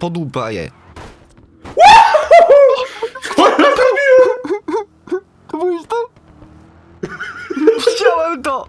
Podupaję. Mówisz to? Widziałem to!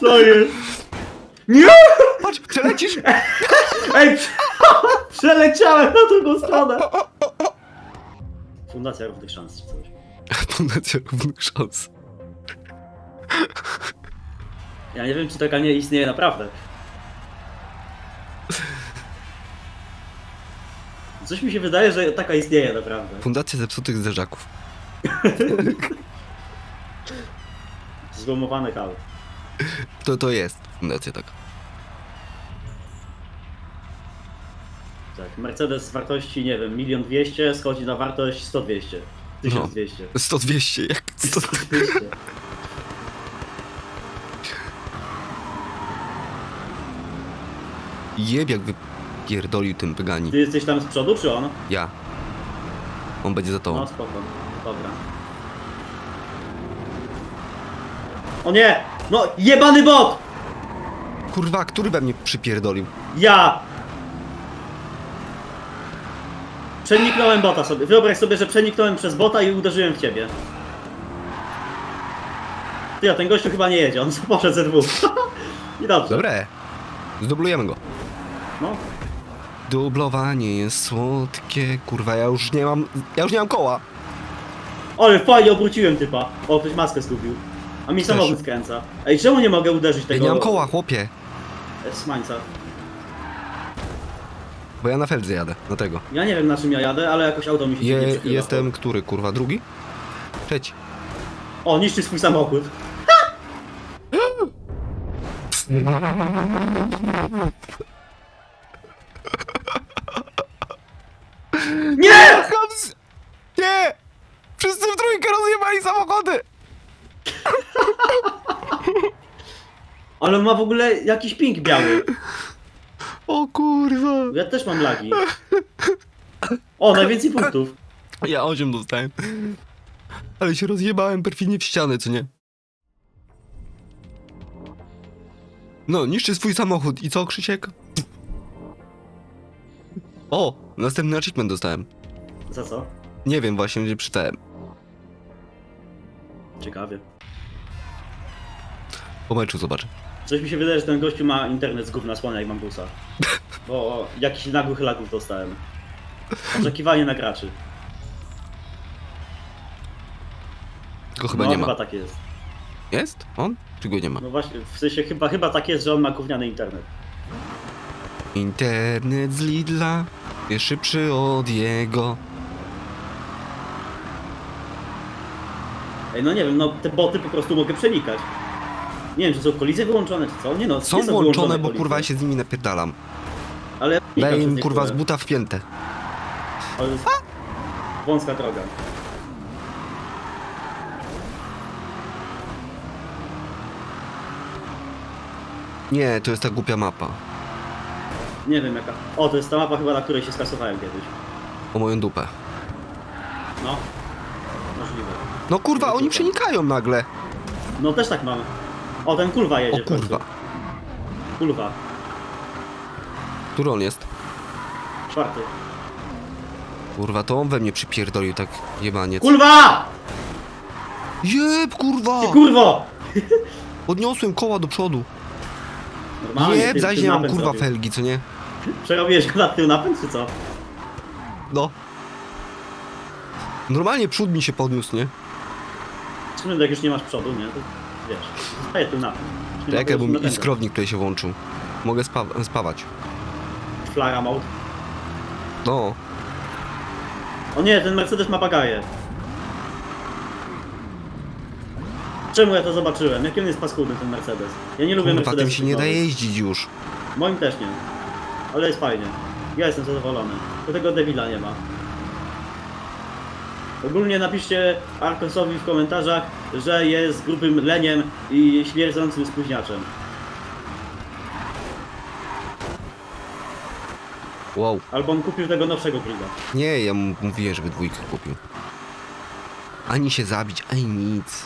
Co jest? Nie! Patrz, przelecisz! Ej, prze- przeleciałem na drugą stronę! Fundacja Równych Szans czy coś. Fundacja Równych Szans. Ja nie wiem, czy taka nie istnieje naprawdę. Coś mi się wydaje, że taka istnieje naprawdę. Fundacja Zepsutych Zderzaków. Złomowany hał. To to jest fundacja taka. Tak, Mercedes z wartości, nie wiem, milion dwieście schodzi na wartość 100 200. 1200. 100-200, jak 100 200. Jeb jak wypierdolił tym pygani. Ty jesteś tam z przodu, czy on? Ja. On będzie za No tobą. spoko, dobra. O nie! No, jebany bot! Kurwa, który we mnie przypierdolił? Ja! Przeniknąłem bota sobie. Wyobraź sobie, że przeniknąłem przez bota i uderzyłem w ciebie. Ty, a ten gościu chyba nie jedzie, on poszedł ze dwóch. I dobrze. Dobre. Zdublujemy go. No. Dublowanie jest słodkie. Kurwa, ja już nie mam. Ja już nie mam koła. Ale fajnie obróciłem typa. O, ktoś maskę zgubił. A mi samochód skręca. Ej, czemu nie mogę uderzyć Ja tego... nie mam koła, chłopie. e, Smańca. Bo ja na Feldze jadę, na tego. Ja nie wiem na czym ja jadę, ale jakoś auto mi się Je, nie przychyla. jestem który, kurwa, drugi? Trzeci. O, niszczy swój samochód. Nie! Nie! Wszyscy w trójkę rozjebali samochody! Ale on ma w ogóle jakiś ping biały. O kurwa. Ja też mam lagi. O, najwięcej punktów. Ja 8 dostałem. Ale się rozjebałem perfidnie w ścianę, co nie? No, niszczy swój samochód. I co, Krzysiek? O, następny achievement dostałem. Za co? Nie wiem właśnie, gdzie czytałem. Ciekawie. Po meczu zobaczę. Coś mi się wydaje, że ten gościu ma internet z gówna słania jak mam busa. Bo jakiś nagłych lagów dostałem. Oczekiwanie na graczy. Tylko chyba no, nie ma. chyba tak jest. Jest? On? Czy go nie ma? No właśnie, w sensie chyba, chyba tak jest, że on ma gówniany internet. Internet z Lidla szybszy od jego. Ej, no nie wiem, no te boty po prostu mogę przenikać. Nie wiem, czy są kolizje wyłączone, czy co? Nie no, Są nie są włączone, bo kolizje. kurwa ja się z nimi napierdalam. Ale ja nikam Daję przez im kurwa z niektóre. buta w piętę. Ale to jest wąska droga. Nie, to jest ta głupia mapa. Nie wiem jaka. O, to jest ta mapa chyba, na której się skasowałem kiedyś. O moją dupę. No. Możliwe. No kurwa, oni przenikają nagle. No też tak mam. O, ten jedzie O w końcu. kurwa. Kulwa. Który on jest? Czwarty. Kurwa, to on we mnie przypierdolił tak jebaniec. Kulwa! Jeb, kurwa! Ty kurwo! Podniosłem koła do przodu. Normalnie, Jeb, ty- zaś nie mam kurwa zrobił. felgi, co nie? Przerobiłeś go na tył napęd, czy co? No. Normalnie przód mi się podniósł, nie? Czemu jak już nie masz przodu, nie? To wiesz. Zostaje tył napęd. Czekaj, bo mi iskrownik tutaj się włączył. Mogę spa spawać. Flara mode. No. O nie, ten Mercedes ma bagaje. Czemu ja to zobaczyłem? Jaki on jest paskudny ten Mercedes? Ja nie lubię Kurwa, Mercedesów tym się nie da nowych. jeździć już. Moim też nie. Ale jest fajnie. Ja jestem zadowolony. Do tego Devila nie ma. Ogólnie napiszcie Arkosowi w komentarzach, że jest grubym leniem i śmierdzącym spóźniaczem. Wow. Albo on kupił tego nowszego grilla. Nie, ja mu mówiłem, żeby dwójkę kupił. Ani się zabić, ani nic.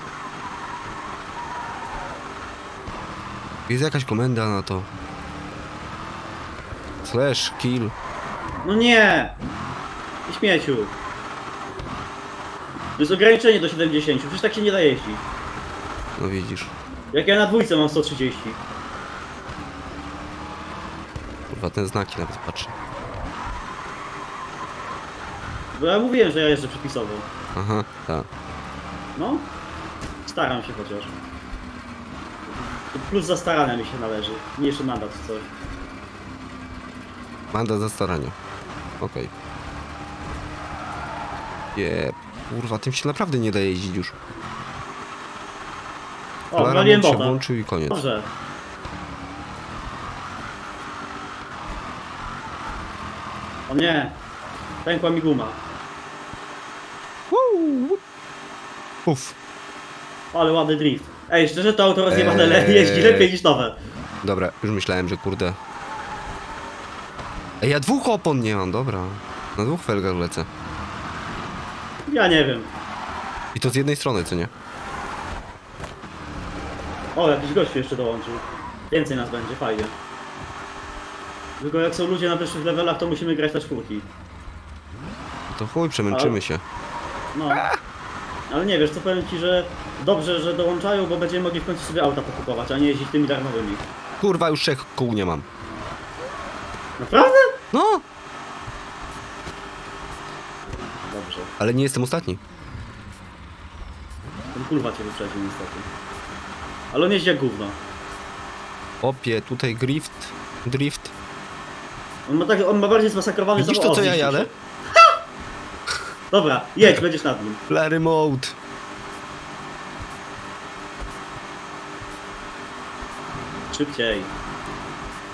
Jest jakaś komenda na to. Slash, kill. No nie! Ty śmieciu. To jest ograniczenie do 70, przecież tak się nie da jeździć. No widzisz. Jak ja na dwójce mam 130. Kurwa, ten znaki nawet patrzy. Bo ja mówiłem, że ja jeżdżę przepisowo. Aha, tak. No, staram się chociaż. Plus za starania mi się należy. Mniejszy mandat czy coś. Mandat za staranie. Okej. Je, kurwa, tym się naprawdę nie da jeździć już. O, Alarm waliłem się bota. włączył i koniec. Dobrze. O nie! Pękła mi guma. Uff. Ale ładny drift. Ej, szczerze to auto rozjebane le- Eee. jeździ lepiej niż nowe. Dobra, już myślałem, że kurde. Ej, ja dwóch opon nie mam, dobra. Na dwóch felgach lecę. Ja nie wiem. I to z jednej strony, co nie? O, jakiś gościu jeszcze dołączył. Więcej nas będzie, fajnie. Tylko jak są ludzie na wyższych levelach, to musimy grać na czwórki. To chuj, przemęczymy się. No. Ale nie wiesz, co powiem ci, że dobrze, że dołączają, bo będziemy mogli w końcu sobie auta pokupować, a nie jeździć tymi darmowymi. Kurwa, już trzech kół nie mam. Naprawdę? No, Dobrze. ale nie jestem ostatni. Ten kurwa cię wyprzedził niestety. Ale on jeździ jak gówno. Opie, tutaj drift, drift. On ma, tak, on ma bardziej zmasakrowany Widzisz to, co ja jadę? Dobra, jedź, będziesz nad nim. Larry mode. Szybciej.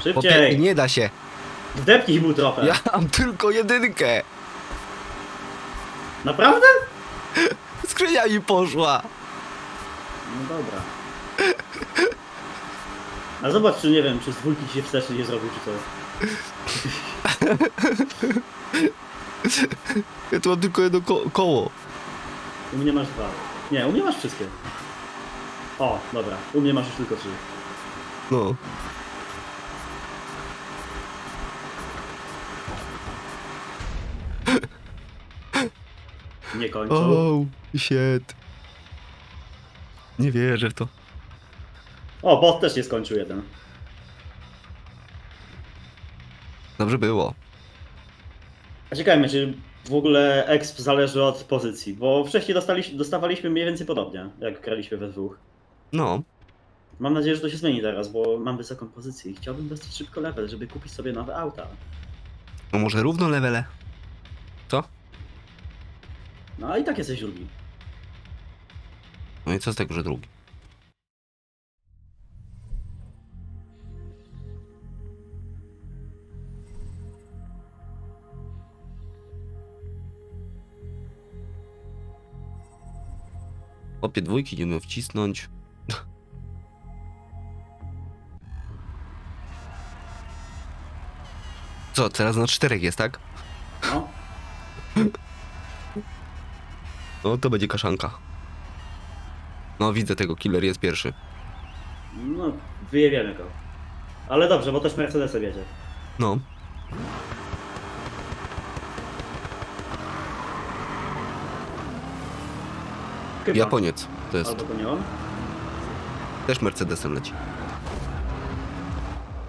Opie, Szybciej. nie da się. Wdepnij mu trochę. Ja mam tylko jedynkę. Naprawdę? Skrzynia mi poszła. No dobra. A zobacz, czy nie wiem, czy z dwójki się wsteczny nie zrobił, czy co. Ja tu mam tylko jedno ko koło. U mnie masz dwa. Nie, u mnie masz wszystkie. O, dobra. U mnie masz już tylko trzy. No. Nie kończą. Oh, shit. Nie wierzę w to. O, bot też nie skończył jeden. Dobrze było. A ciekawe, czy w ogóle exp zależy od pozycji, bo wcześniej dostaliśmy, dostawaliśmy mniej więcej podobnie, jak graliśmy we dwóch. No. Mam nadzieję, że to się zmieni teraz, bo mam wysoką pozycję i chciałbym dostać szybko level, żeby kupić sobie nowe auta. No może równo levele? No i tak jesteś drugi. No i co z tego, że drugi? Opie dwójki nie umiem wcisnąć. Co, teraz na czterech jest, tak? No to będzie kaszanka. No widzę tego, killer jest pierwszy. no, wyjebiemy go. Ale dobrze, bo też Mercedesem jedzie. No. Chyba. Japoniec to jest. Albo to nie on. Też Mercedesem leci.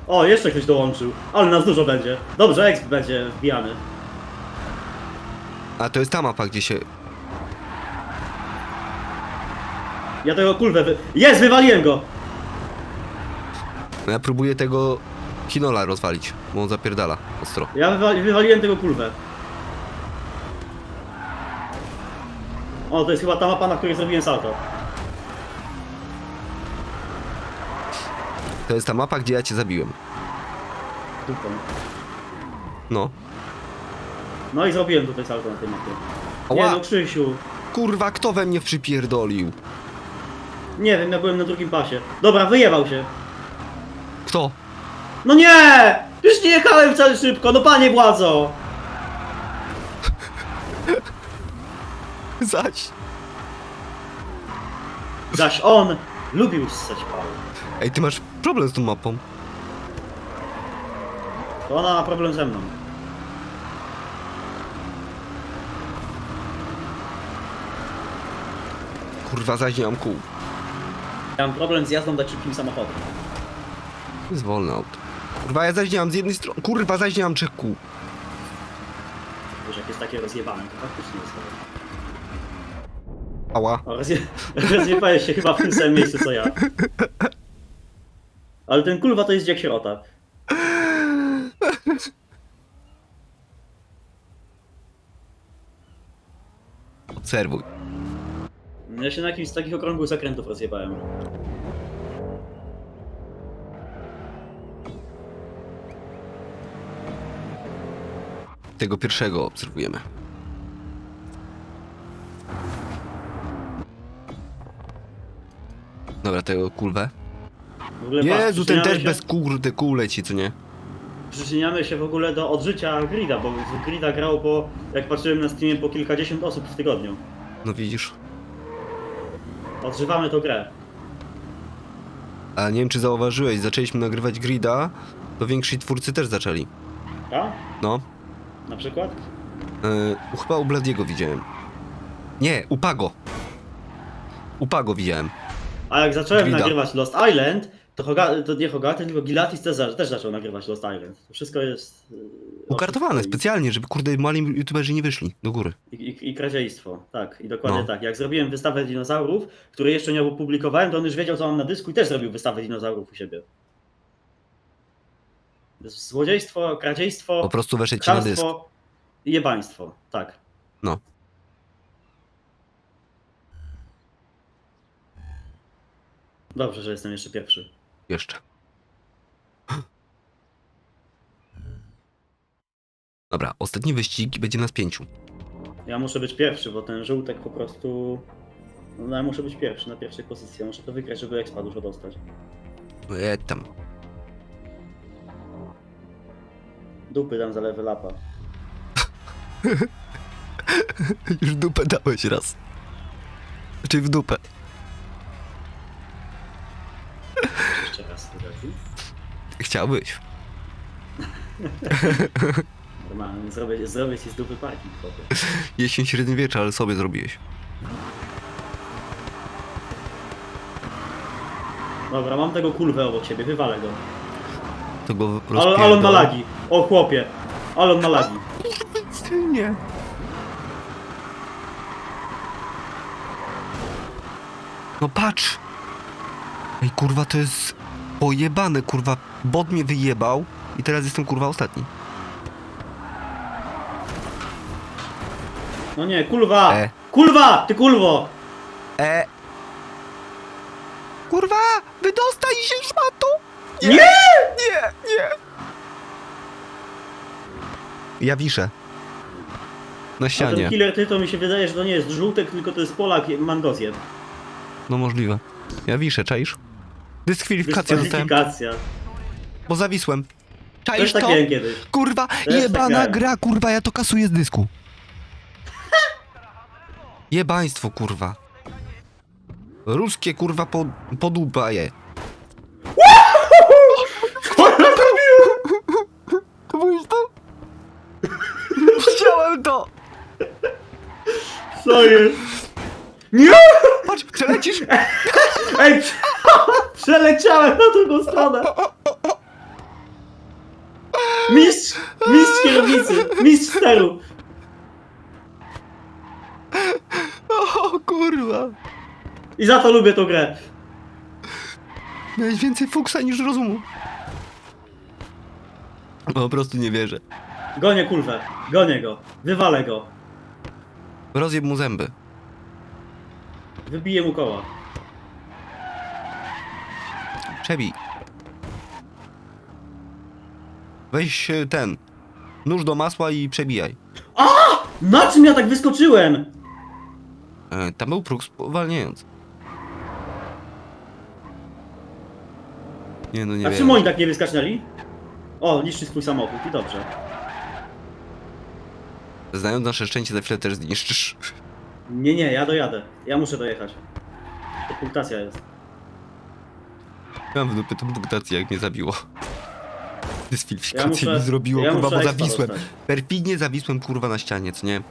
O, jeszcze ktoś dołączył. Ale nas dużo będzie. Dobrze, exp będzie wbijany. A to jest ta mapa, gdzie się... Ja tego kulwę wy... Jest, wywaliłem go! No ja próbuję tego Kinola rozwalić, bo on zapierdala ostro. Ja wywali... wywaliłem tego kulwę. O, to jest chyba ta mapa, na której zrobiłem salto. To jest ta mapa, gdzie ja cię zabiłem. Dupą. No. No i zrobiłem tutaj salto na tej mapie. Nie Ała! no, Krzysiu. Kurwa, kto we mnie przypierdolił? Nie wiem, ja byłem na drugim pasie. Dobra, wyjebał się. Kto? No nie! Już nie jechałem wcale szybko, no panie władzo! Zaś. Zaś on lubił ssać pał. Ej, ty masz problem z tą mapą. To ona ma problem ze mną. Kurwa, zaś nie mam kół. Mam problem z jazdą tak szybkim samochodem. Jest wolne auto. Kurwa, ja zaś nie mam z jednej strony. Kurwa, zaś nie mam trzech kół. Wiesz, jak jest takie rozjebane, to faktycznie jest to. Ała. O, rozje... rozjebałeś się chyba w tym samym miejscu co ja. Ale ten kulwa to jest jak sierota. Obserwuj. Ja się na jakimś z takich okrągłych zakrętów rozjebałem. Tego pierwszego obserwujemy. Dobra, tego kulwę. W ogóle patrz, Jezu, ten przyczyniamy też się, bez kurde kół leci, co nie? Przyczyniamy się w ogóle do odżycia Grida, bo w Grida grało po, jak patrzyłem na streamie, po kilkadziesiąt osób w tygodniu. No widzisz. Odżywamy tą grę. A nie wiem, czy zauważyłeś, zaczęliśmy nagrywać grida, to więksi twórcy też zaczęli. A? No. Na przykład? Yy, chyba u Bladiego widziałem. Nie, u Pago. U Pago widziałem. A jak zacząłem Grida. nagrywać Lost Island, to, to nie Hogaty, tylko Gilatis też, za- też zaczął nagrywać Lost Island. To wszystko jest... yy, Ukartowane specjalnie, żeby kurde mali youtuberzy nie wyszli do góry. I, i, I kradziejstwo, tak, i dokładnie No. tak. Jak zrobiłem wystawę dinozaurów, której jeszcze nie opublikowałem, to on już wiedział, co mam na dysku i też zrobił wystawę dinozaurów u siebie. Złodziejstwo, kradziejstwo, Po prostu weszedł ci na dysk. i jebaństwo, tak. No. Dobrze, że jestem jeszcze pierwszy. Jeszcze. Dobra, ostatni wyścig będzie nas pięciu. Ja muszę być pierwszy, bo ten żółtek po prostu... No ja muszę być pierwszy, na pierwszej pozycji. Ja muszę to wygrać, żeby expa dużo dostać. E, tam. Dupy dam za level upa. Już dupę dałeś raz. Czy w dupę. Chciałbyś. Normalnie, zrobię, zrobię ci z dupy parking, chłopie. Jesień średniowiecza, ale sobie zrobiłeś. Dobra, mam tego kulwę obok siebie, wywalę go. To go Ale, ale on ma rozpierdolę. lagi. O chłopie. Ale on ma lagi. Nie. No patrz! Ej kurwa to jest pojebane kurwa. Bot mnie wyjebał i teraz jestem kurwa ostatni. No nie, kulwa! E. Kulwa! Ty kulwo! E. Kurwa! Wydostaj się szmato! Nie! Nie! Nie! Ja wiszę. Na A ten ścianie. killer ty to mi się wydaje, że to nie jest żółtek, tylko to jest Polak mangozjem. No możliwe. Ja wiszę, czaisz? Dyskwalifikacja dostałem, Dyskwalifikacja. bo zawisłem. Też Czaisz tak to? miałem kiedyś. Kurwa, tak jebana miałem. gra, kurwa, ja to kasuję z dysku. Jebaństwo, kurwa. Ruskie, kurwa, po, podupaje. To byłeś to? Widziałem to! Co jest? Nie! Patrz, przelecisz? Ej! Przeleciałem na drugą stronę! Mistrz! Mistrz kierownicy! Mistrz steru! O, kurwa. I za to lubię tą grę. Miałeś więcej fuksa niż rozumu. Po prostu nie wierzę. Gonię kulwę. Gonię go. Wywalę go. Rozjeb mu zęby. Wybiję mu koła. Przebij. Weź e, ten. Nóż do masła i przebijaj. Na czym ja tak wyskoczyłem? E, tam był próg spowalniający. Nie no, nie A wiem. czym oni tak nie wyskacznęli? O, niszczy swój samochód i dobrze. Znając nasze szczęście, za chwilę też zniszczysz. Nie, nie, ja dojadę. Ja muszę dojechać. To punktacja jest. Mam w dupie tą punktację, jak mnie zabiło. Dyskwalifikację muszę- mi zrobiło, ja kurwa, bo zawisłem. dostać. Perfidnie zawisłem, kurwa, na ścianie, co nie?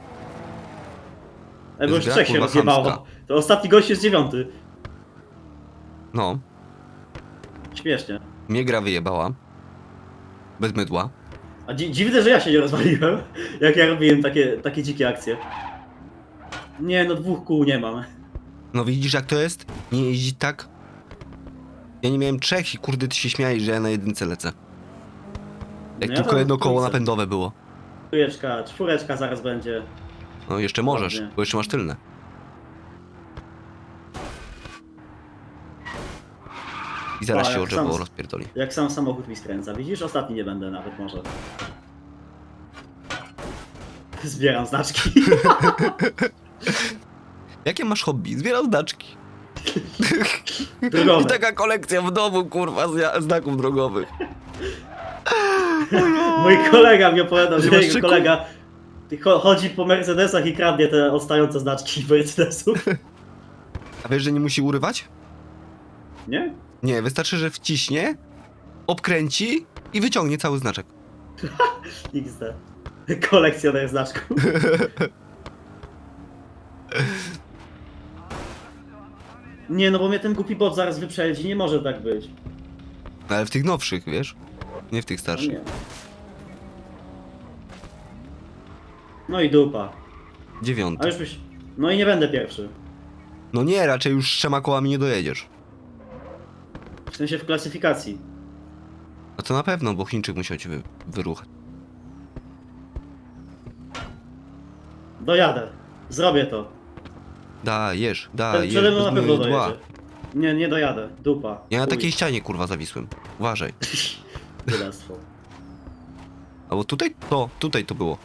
Ej, bo już trzech się rozjebało. To ostatni gość jest dziewiąty. No, Śmiesznie. mnie gra wyjebała. Bez mydła. A dzi dziwne, że ja się nie rozwaliłem, jak ja robiłem takie, takie dzikie akcje. Nie, no dwóch kół nie mam. No widzisz jak to jest? Nie jeździć tak? Ja nie miałem trzech i kurde ty się śmiałeś, że ja na jedynce lecę. Jak No ja tylko jedno koło napędowe było. Trójeczka, czwóreczka zaraz będzie. No jeszcze możesz, Ładnie. bo jeszcze masz tylne. I zaraz A, się o jak drzewo sam- rozpierdoli. Jak sam samochód mi skręca. Widzisz? Ostatni nie będę nawet może. Zbieram znaczki. Jakie masz hobby? Zbieram znaczki. I Drogowe. taka kolekcja w domu, kurwa, zja- znaków drogowych. Mój kolega mi opowiadał, Że że masz jego szyku? kolega cho- chodzi po Mercedesach i kradnie te odstające znaczki Mercedesów. A wiesz, że nie musi urywać? Nie? Nie, wystarczy, że wciśnie, obkręci i wyciągnie cały znaczek. XD. Kolekcjoner znaczków. Nie, no bo mnie ten głupi bot zaraz wyprzedzi, nie może tak być. Ale w tych nowszych, wiesz? Nie w tych No, starszych. nie. no i dupa. A Dziewiąty. już byś... No i nie będę pierwszy. No nie, raczej już trzema kołami nie dojedziesz. W sensie w klasyfikacji. No to na pewno, bo Chińczyk musiał cię wy wyruchać. Dojadę. Zrobię to. Dajesz, dajesz, przede mną na pewno mydła. dojedzie. Nie, nie dojadę. Dupa. Ja na Chuj. takiej ścianie, kurwa, zawisłem. Uważaj. Wydawstwo. Albo tutaj? To, tutaj to było.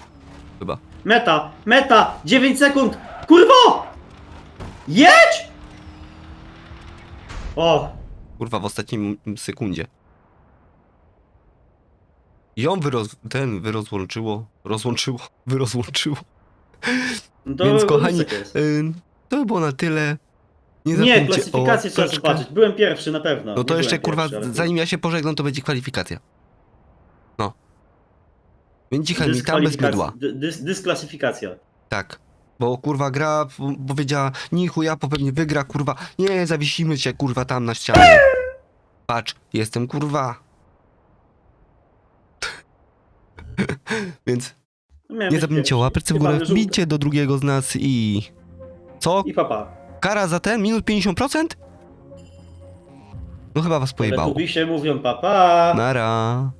Chyba. Meta! Meta! 9 sekund! Kurwo! Jedź! O! Kurwa, w ostatnim sekundzie. Ją wyroz... ten wyrozłączyło. Rozłączyło. Wyrozłączyło. No to Więc kochani, jest. Ym, to by było na tyle. Nie, Nie, zapomnijcie klasyfikację trzeba zobaczyć. Byłem pierwszy na pewno. No Nie to jeszcze byłem kurwa, pierwszy, ale- zanim ja się pożegnam, to będzie kwalifikacja. No. Więc dzisiaj mi tam bez Dyskwalifikacja- mydła. dy- Dys, dysklasyfikacja. Tak. Bo kurwa gra p- powiedziała, nie chuja, pewnie wygra, kurwa. Nie, zawisimy się kurwa tam na ścianie. Patrz, jestem kurwa. Więc No, miałem nie być zapomnijcie pierwszy. o łapce w Chyba górę, do drugiego z nas i... Co? I papa. Kara za ten? Minut 50%? No chyba was pojebało. się mówią papa. Nara.